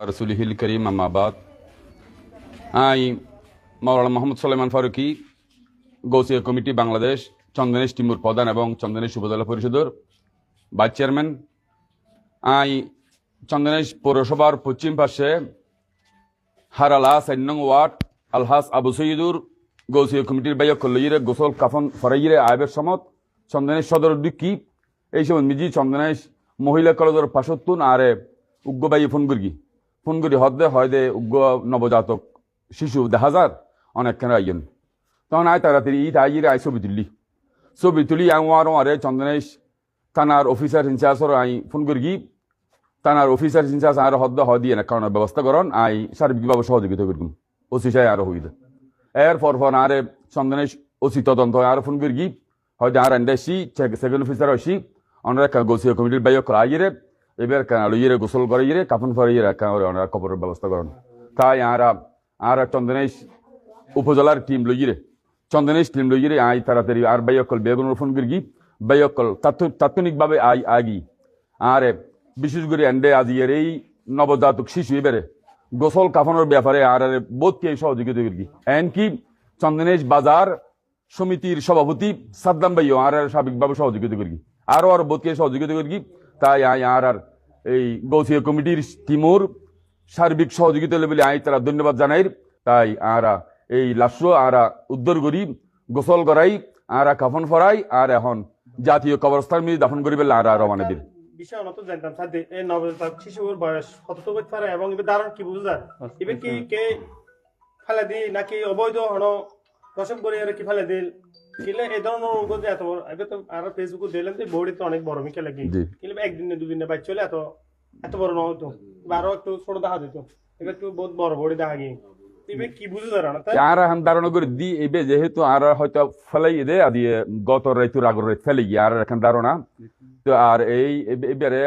রসুলিহিল করিম আমাবাদ আই মাওলানা মোহাম্মদ সুলাইমান ফারুকি গৌসিয়া কমিটি বাংলাদেশ চন্দনেশ টিমুর প্রধান এবং চন্দনেশ উপজেলা পরিষদের ভাইস চেয়ারম্যান আই চন্দনেশ পৌরসভার পশ্চিম পাশে হারালা সাইনং ওয়ার্ড আলহাস আবু সৈয়দুর গৌসিয়া কমিটির বাইয় কল্লইরে, গোসল কাফন ফরাইরে আয়বের সমত চন্দনেশ সদর এই সময় মিজি চন্দনেশ মহিলা কলেজের পাশত্তুন আরে উগ্র বাইয়ে ফোন করি ফোন করি, হদে হয় দে, উগ্র নবজাতক শিশু, দেখা যার অনেকখানে আইন তখন আয় তাড়াতাড়ি ঈদ আইরে আই ছবি তুললি ছবি তুলি আই আরও আরে চন্দনেশ থানার অফিসার ইনচার্জর আই ফোন করি গি থানার অফিসার ইনচার্জ আর হদ্দ হয় দিয়ে না কারণ ব্যবস্থা করন আই সার্বিকভাবে সহযোগিতা করুন ওসি সাহেব আরও হইতে এর পর পর আরে চন্দনেশ ওসি তদন্ত আর ফোন করি গি হয়তো আর এন্ডাইসি সেকেন্ড অফিসার হইসি অনারা গৌসিয়া কমিটির বাইক আইরে এবার লইয়ে গোসল করে ইয়ে কাপন ফরে ইয়ে কবরের ব্যবস্থা করেন। তাই আর আর চন্দনেশ উপজেলার টিম লইয়ে চন্দনেশ টিম লইয়ে আই তাড়াতাড়ি, আর বাইকল বেগুন ফোন করি বাইকল তাৎক্ষণিকভাবে আই, আগি। আর, বিশেষ করে এন্ডে আজিয়ের এই নবজাতক শিশু এবারে গোসল কাফনের ব্যাপারে আর আরে বোধকে সহযোগিতা করি এমনকি চন্দনেশ বাজার সমিতির সভাপতি সাদ্দাম ভাইও আর আর সার্বিকভাবে সহযোগিতা করি আরও আরও বোধকে সহযোগিতা করি তাই আই, আর আর এই গৌসিয়া কমিটির টিমোর সার্বিক সহযোগিতা বলে আই তারা ধন্যবাদ জানাই। তাই আরা এই লাস্য আরা উদ্ধার করি গোসল করাই আরা কাফন ফরাই আর এখন জাতীয় কবরস্থান মিলে দাফন করি বলে আরা রওনা দিল। বিষয় অনত জানতাম স্যার এই নবজাতক শিশুর বয়স কতটুকু পারে এবং এবার দারুণ কি বুঝা এবার কি কে ফেলে দি নাকি অবৈধ হন করে কি ফেলে দিল? কিলে এই ধরনের রোগ যে এত বড় এবার তো আর ফেসবুকে দিলেন যে তো অনেক বড় মিকে লাগে। কিলে একদিনে দুদিনে বাইক চলে এত এত বড় না হতো। বা আরও একটু ছোট দেখা যেত। এবার একটু বহুত বড় বড়ি দেখা গিয়ে। আর ধারণা করে দি এবে যেহেতু আর হয়তো ফেলাই দে আদি গত রাইত ফেলে গিয়ে আর এখন ধারণা। তো আর এই এবারে।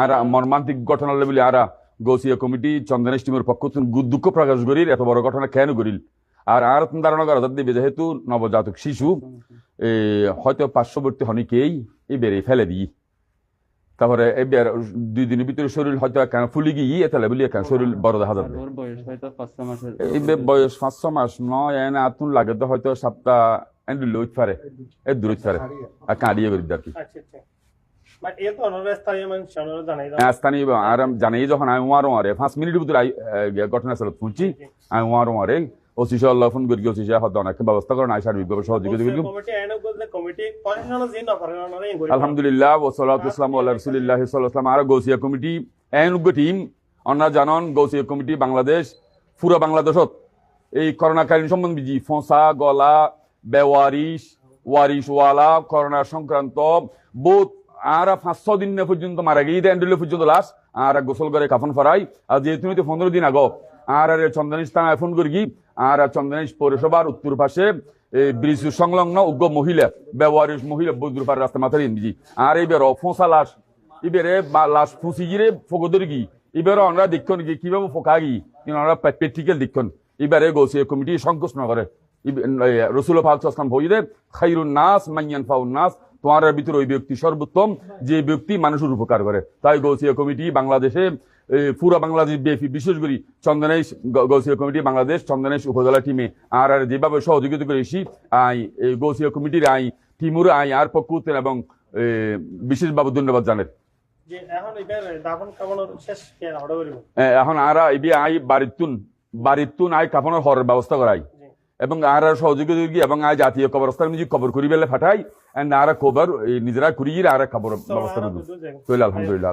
আর মর্মান্তিক ঘটনা বলে আর গৌসিয়া কমিটি চন্দনেশ টিমের পক্ষ থেকে দুঃখ প্রকাশ করিল এত বড় ঘটনা কেন করিল? আর আর তুমি ধারণা করা যাতে দিবে যেহেতু নবজাতক শিশু এ, হয়তো পার্শ্ববর্তী হনিকেই এবারে ফেলে দিই। তারপরে এবার দুই দিনের ভিতরে শরীর হয়তো কেন ফুলি গিয়ে এতালে বলি কেন শরীর বড় দেখা যাবে। এই বয়স পাঁচ ছ মাস নয় এনে আতুন লাগে তো হয়তো সপ্তাহ এন্ডু লইতে পারে এ দূরত পারে আর কাঁদিয়ে করি আর কি। আচ্ছা আচ্ছা। স্থানীয় জানাই আমি জানি যখন আমি ওয়ারো আরে পাঁচ মিনিটের ভিতরে ঘটনাস্থলে পৌঁছি আমি ওয়ারো আরে ওসি সাল্লাহ ফোন করি ওসি সাহেব হয়তো অনেক ব্যবস্থা করেন আই সার্বিকভাবে সহযোগিতা করি। কমিটি আইন বলতে কমিটি প্রশাসন যে নফর অনরে ইনগরি আলহামদুলিল্লাহ ও সালাতাম আল্লাহ রসুলিল্লাহ সাল্লাম। আর গৌসিয়া কমিটি এন টিম অন্যরা জানন গৌসিয়া কমিটি বাংলাদেশ পুরো বাংলাদেশত এই করোনাকালীন সম্বন্ধে জি ফোঁসা গলা বেওয়ারিশ ওয়ারিশওয়ালা করোনা সংক্রান্ত বহুত আর পাঁচ ছ দিন পর্যন্ত মারা গিয়ে পর্যন্ত লাশ আর গোসল করে কাফন ফরাই। আর যেহেতু পনেরো দিন আগ আর চন্দনেশ থানায় ফোন করি আর চন্দনেশ পৌরসভার উত্তর পাশে ব্রিজ সংলগ্ন উগ্র মহিলা ব্যবহারিক মহিলা বৈদ্যুপার রাস্তা মাথায় দিজি আর এইবার ফোঁসা লাশ, এবারে লাশ ফুসি গিরে ফোকদর গি এবারে আমরা দেখুন কি, কীভাবে ফোকা গি আমরা প্র্যাকটিক্যাল দেখুন। এবারে গৌসিয়া কমিটি সংকোচ নকরে রসুল ফাল ফালসাম ভইরে খাইরুন নাস, মাইয়ান ফাউন নাস। তোমার ভিতরে ওই ব্যক্তি সর্বোত্তম, যে ব্যক্তি মানুষের উপকার করে। তাই গৌসিয়া কমিটি বাংলাদেশে পুরো বাংলাদেশ বিএপি বিশেষ করে চন্দনেশ গৌসিয়া কমিটি বাংলাদেশ চন্দনেশ উপজেলা টিমে আর আর যেভাবে সহযোগিতা করেছি আই এই গৌসিয়া কমিটির আই টিমুর আই আর পক্ষ এবং বিশেষভাবে ধন্যবাদ জানের এখন আর ইবি আই বাড়িতুন বাড়িতুন আই কাপনের হরের ব্যবস্থা করাই। এবং আর আর সহযোগিতা করি এবং আই জাতীয় কবরস্থান নিজে খবর করি বেলে ফাটাই। এন্ড আর এই নিজেরা করি আর খবর ব্যবস্থা করি আলহামদুলিল্লাহ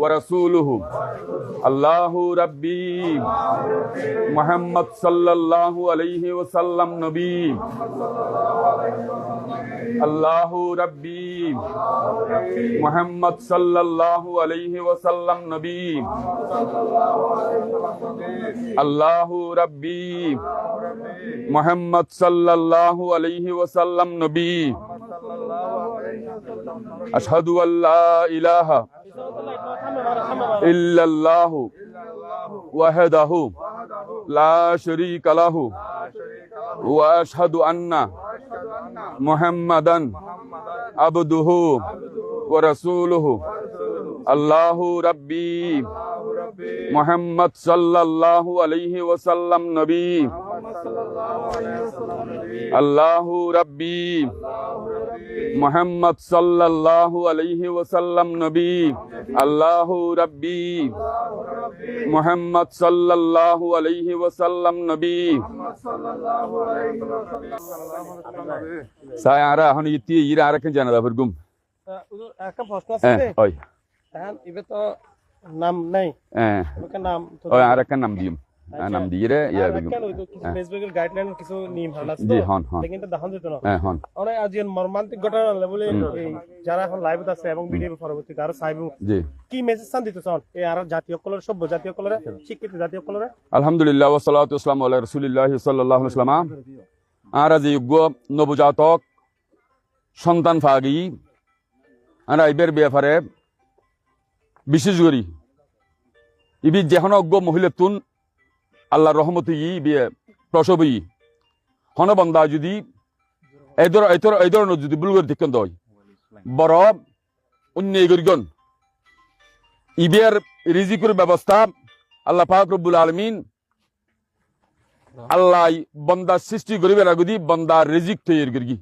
লা শারীকা লাহু ওয়া আশহাদু আন্না মুহাম্মাদান আবদুহু ওয়া রাসূলুহু আল্লাহু রাব্বি মুহাম্মদ সাল্লাল্লাহু আলাইহি ওয়াসাল্লাম নবী আল্লাহু রাব্বি মোহাম্মদ সাল্লাল্লাহু আলাইহি ওয়াসাল্লাম নবী আল্লাহু রাব্বি মোহাম্মদ সাল্লাল্লাহু আলাইহি ওয়াসাল্লাম নবী আশহাদু আল্লা ইলাহা إلا الله وحده لا شريك له وأشهد أن محمدا عبده ورسوله الله ربي محمد صلى الله عليه وسلم نبي الله ربي মোহাম্মদ সাল্লাল্লাহু আলাইহি ওয়াসাল্লাম নবী। আল্লাহু রাব্বি। মোহাম্মদ সাল্লাল্লাহু আলাইহি ওয়াসাল্লাম নবী। সাই আরা হন ইতি ইরা আরাকেন জানা দাফর গুম ওই হ্যাঁ ইবে তো নাম নাই হ্যাঁ। নাম ওই নাম দিম। কেন ওই তো কিছু ফেসবুকের গাইডলাইন কিছু নিয়ম আছে জি হন হন। কিন্তু দেখান যেত না hon অনেক আজ মর্মান্তিক ঘটনা বলে যারা এখন লাইভ আছে এবং ভিডিও আরও চাইব। জি। কি মেসেজ চান দিতে চান? এই আর জাতীয় কলর সভ্য জাতীয় কলরে শিক্ষিত জাতীয় কলরে আলহামদুলিল্লাহ আলা রাসূলিল্লাহ সাল্লাল্লাহু আলাইহি ওয়াসাল্লাম আর আজি যোগ্য নবজাতক সন্তান ফাগি আর আইবের ব্যাপারে বিশেষ করি। ইবি যেহন অজ্ঞ মহিলাতুন আল্লাহর রহমতে ই বিয়ে প্রসবই হন বন্দা যদি এদর এদর এই ধরনের যদি বুলগর দিকেন দয় বড় অন্য এগরিগন ইবের রিজিকুর ব্যবস্থা আল্লাহ রব্বুল আলমিন আল্লাহ বন্দার সৃষ্টি করিবে রাগুদি বন্দার রিজিক তৈরি করি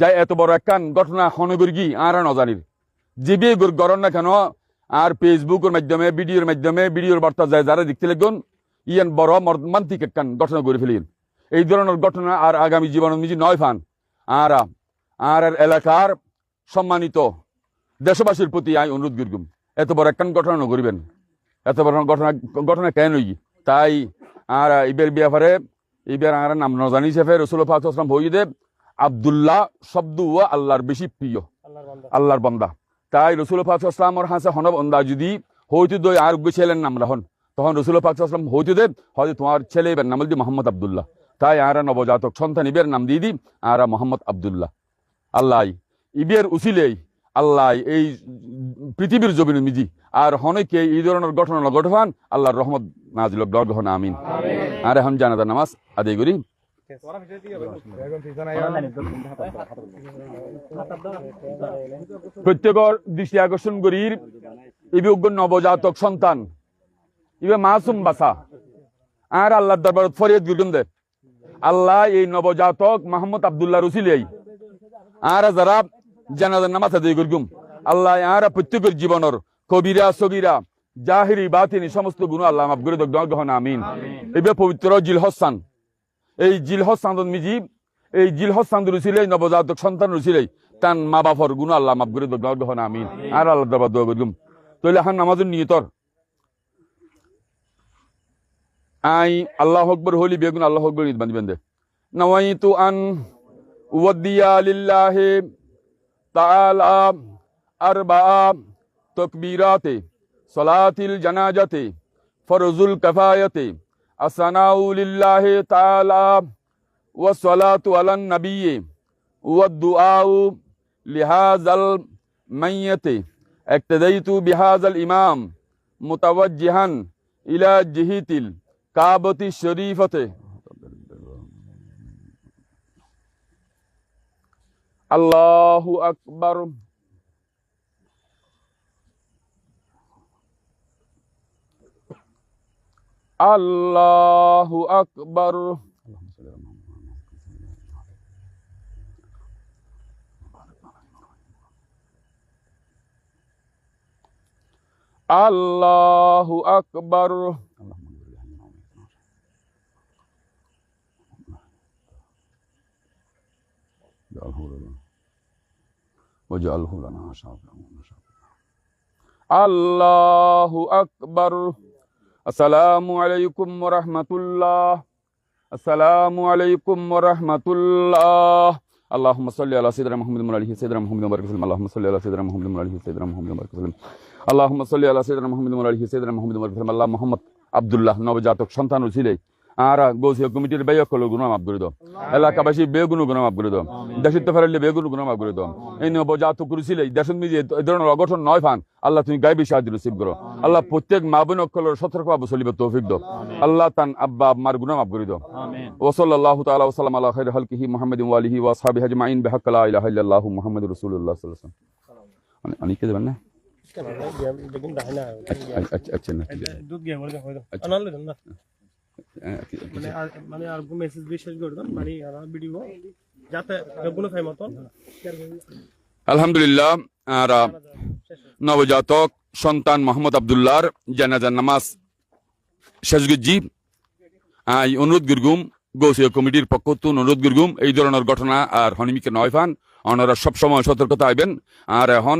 যাই এত বড় একখান ঘটনা হন করি আর নজানির। যে বিয়ে গরণ না কেন, আর ফেসবুকের মাধ্যমে ভিডিওর মাধ্যমে ভিডিওর বার্তা যায় যারা দেখতে লাগবেন ইয়ান বড় মর্মান্তিক একখান ঘটনা করে ফেলিন এই ধরনের ঘটনা আর আগামী জীবন নিজে নয় ফান। আর আর এলাকার সম্মানিত দেশবাসীর প্রতি আমি অনুরোধ করগুম। এত বড় একখান ঘটনা করিবেন এত বড় ঘটনা ঘটনা কেন তাই আর ইবের ব্যাপারে ইবের আর নাম নজানি সেফে রসুল ফাতম হইদে আবদুল্লাহ শব্দ ও আল্লাহর বেশি প্রিয়। আল্লাহর বান্দা। তাই রসুল ফাতলামর হাসে হন বন্দা যদি হইতে দই আর গো ছেলের নাম রাহন। তখন রসুল ফাতলাম হইতে দে হয়তো তোমার ছেলে এবার নাম দি মোহাম্মদ আবদুল্লাহ। তাই আর নবজাতক সন্তান ইবের নাম দিয়ে দি আর মোহাম্মদ আবদুল্লাহ। আল্লাহ ইবের উসিলেই আল্লাহ এই পৃথিবীর জমিন মিজি আর হনকে এই ধরনের ঘটনা ঘটবান আল্লাহর রহমত নাজিল গ্রহণ আমিন। আর এখন জানাজার নামাজ আদায় করি। প্রত্যেকর দৃষ্টি আকর্ষণ করি ইবি নবজাতক সন্তান। ইবে মাসুম বাসা। আর আল্লাহর দরবার ফরিয়াদ গুরগুন দে। আল্লাহ এই নবজাতক মাহমুদ আবদুল্লাহ রসিলাই আর যারা জানাজার নামাজ আদায় করগুম আল্লাহ আর প্রত্যেকের জীবনের কবিরা সগিরা জাহিরি বাতিনি সমস্ত গুণ আল্লাহ মাফ করে গ্রহণ আমিন। এবার পবিত্র জিল হসান এই জিল হসান মিজি এই জিল হসান রুচিলে নবজাতক সন্তান রুচিলে তান মা বাপর গুণ আল্লাহ মাফ করে গ্রহণ আমিন। আর আল্লাহ দরবার দোয়া করগুম। তাহলে এখন নামাজের নিয়তর আই আল্লাহ আকবর হলি বেগুন আল্লাহ আকবর ঈদ বান্ধি বান্ধে নওয়াইতু আন উওয়াদ্দিয়া লিল্লাহি তাআলা আরবা তাকবীরাতে সলাতিল জানাজাতে ফরজুল কাফায়াতে আসসানাউ লিল্লাহি তাআলা ওয়া সালাতু আলান নবিয়্যি ওয়া দুআউ লিহাযাল মাইয়াতে اقتديت بهذا الإمام متوجها إلى جهة Kabati Sharifate. Allahu Akbar. Allahu Akbar. Allahu Akbar. واجعله لنا شافعا الله أكبر السلام عليكم ورحمة الله السلام عليكم ورحمة الله اللهم صل على سيدنا محمد وعلى آله سيدنا محمد وبارك وسلم اللهم صل على سيدنا محمد وعلى آله سيدنا محمد وبارك وسلم اللهم صل على سيدنا محمد وعلى آله سيدنا محمد وبارك وسلم আল্লাহ মোহাম্মদ আব্দুল্লাহ নবজাতক সন্তান ছিলে আর গৌসীয় কমিটির বেয় কল গুণ মাফ করে দাও। এলাকাবাসী বেগুন গুণ মাফ করে দাও। দেশিত্ব ফেরালে বেগুন গুণ মাফ করে দাও। এই নবজাত করেছিলে দেশ এই ধরনের অঘটন নয় ফান। আল্লাহ তুমি গাইবি সাহায্য নসিব করো। আল্লাহ প্রত্যেক মা বোন অক্ষলের সতর্ক ভাবে চলিবে তৌফিক দাও। আল্লাহ তান আব্বা আব্মার গুণ মাফ করে দাও। ওসল্লাহ তাআলা ওসালাম আল্লাহ খাইর হালকিহি মুহাম্মদ ওয়ালিহি ওয়া সাহবিহি আজমাইন বিহাক্ক লা ইলাহা ইল্লাল্লাহু মুহাম্মাদুর রাসূলুল্লাহ সাল্লাল্লাহু আলাইহি ওয়াসাল্লাম দেবেন না? আচ্ছা আচ্ছা, আচ্ছা না আচ্ছা, আচ্ছা, দুধ গিয়ে মরে যাবে আনালে না। মানে আর মানে আর মেসেজ বিশেষ করে দেন মানে আর ভিডিও যাতে কোনো ফাই মতন আলহামদুলিল্লাহ আর নবজাতক সন্তান মোহাম্মদ আবদুল্লাহর জানাজার নামাজ শেষ গজ্জি আই অনুরোধ গুরগুম গৌসীয় কমিটির পক্ষ থেকে অনুরোধ গুরগুম এই ধরনের ঘটনা আর হনিমিকে নয় ফান ওনারা সবসময় সতর্কতা আইবেন আর এখন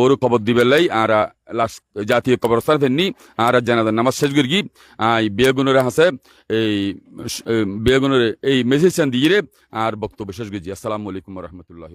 ওর কবর দিবে লাই, আর জাতীয় কবরস্থান ফেননি আর জানাজার নামাজ শেষ করি আই, বেগুনের হাসে, এই বেগুনের, এই মেসেজ দিয়ে আর বক্তব্য শেষ গেছি আসসালামু আলাইকুম রহমতুল্লাহ